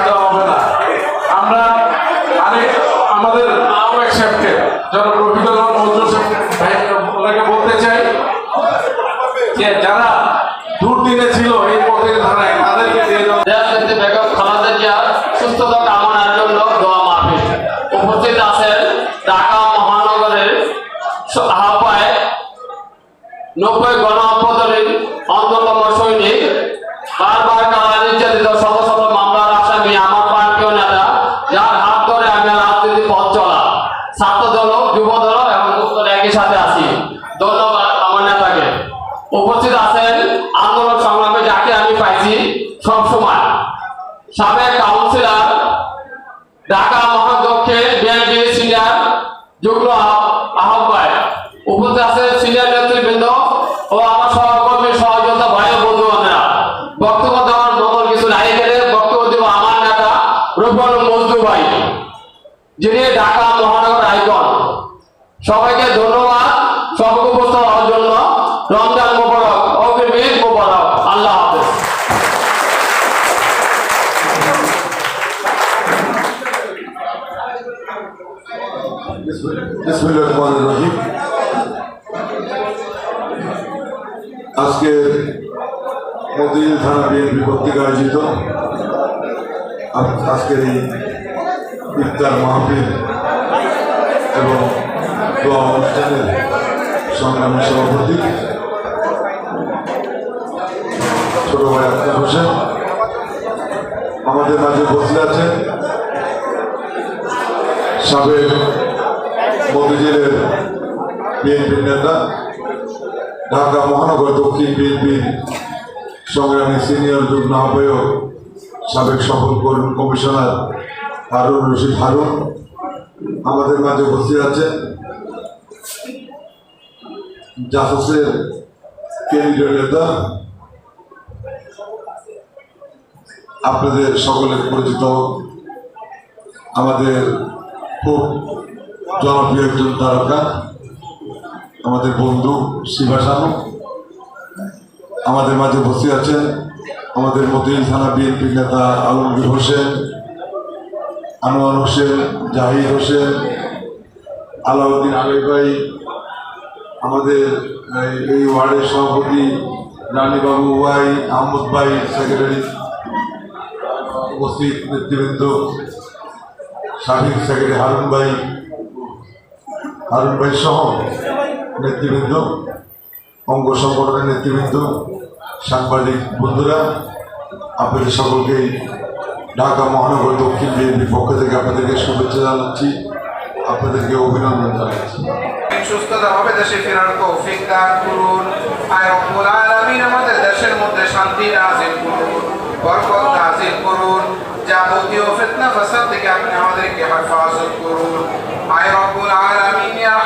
দেওয়া আমাদের আহ্বায়ক সাহেবকে জনাব রফিকুল ওনাকে বলতে চাই যে যারা দুর্দিনে ছিল এই পথের ধারায় তাদেরকে দিয়ে দেশনেত্রী বেগম খালেদা জিয়ার সুস্থতা কামনার জন্য মাহফিল উপস্থিত আছেন ঢাকা মহানগরের স- আহ্বায়ক নব্বই গণ অভ্যুত্থানের অন্যতম সৈনিক, বারবার কারা নির্যাতিত শত শত মামলার আসামি আমার প্রান্তীয় নেতা, যার হাত ধরে আমি রাজনীতি পথ চলা। ছাত্র দল যুব এবং মুক্ত একই সাথে আছি। ধন্যবাদ আমার নেতাকে। উপস্থিত আছেন আন্দোলন সংগ্রামে যাকে আমি পাইছি সবসময়। সাবেক কাউন্সিলর, ঢাকা মহাদক্ষিণ বিএনপি সিনিয়র যুগ্ম আহ- আহ্বায়ক উপস্থিত আছে সিনিয়র নেতৃবৃন্দ ও আমার সহকর্মী সহযোদ্ধা ভাই ও বন্ধু বান্ধবরা বক্তব্য দেওয়ার মতন কিছু নাই গেলে বক্তব্য দেব আমার নেতা রূপন মজদু ভাই যিনি ঢাকা মহানগর আইকন সবাইকে ধন্যবাদ। উপস্থিত হওয়ার জন্য রমজান মোবারক ওকে ঈদ মোবারক। আল্লাহ হাফেজ। আজকে মতিঝিল থানা বিএনপি কর্তৃক আয়োজিত আজকের এই ইফতার মাহফিল এবং দোয়া সংগ্রামী সভাপতি ছোট ভাই আক্তার হোসেন আমাদের মাঝে বসে আছেন সাবেক মতিঝিলের বিএনপির নেতা ঢাকা মহানগর দক্ষিণ বিএনপির সংগ্রামী সিনিয়র যুগ্ম আহ্বায়ক সাবেক সফল কমিশনার হারুন রশিদ হারুন আমাদের মাঝে উপস্থিত আছেন জাসসের কেন্দ্রীয় আপনাদের সকলের পরিচিত, আমাদের খুব জনপ্রিয় একজন তারকা, আমাদের বন্ধু শিবা শানু আমাদের মাঝে উপস্থিত আছেন আমাদের মতিল থানা বিএনপি নেতা আলমগীর হোসেন, আনোয়ার হোসেন জাহির হোসেন, আলাউদ্দিন আলী ভাই আমাদের এই- ওয়ার্ডের সভাপতি রানীবাবু ভাই, আহমদ ভাই সেক্রেটারি উপস্থিত নেতৃবৃন্দ, সাবেক সেক্রেটারি হারুন ভাই হারুন ভাই সহ নেতৃবৃন্দ, অঙ্গ সংগঠনের নেতৃবৃন্দ, সাংবাদিক বন্ধুরা, আপনাদের সকলকেই ঢাকা মহানগর দক্ষিণ বিএনপির পক্ষ থেকে আপনাদেরকে শুভেচ্ছা জানাচ্ছি। আপনাদেরকে অভিনন্দন জানাচ্ছি। হবে, দেশে ফেরার তৌফিক দান করুন। আর আমিন আমাদের দেশের মধ্যে শান্তি নাযিল করুন, বরকত নাযিল করুন। যাবতীয় ফিতনা ফাসাদ থেকে আপনি আমাদেরকে হেফাজত করুন। আয় রব্বুল আলামিন, ইয়া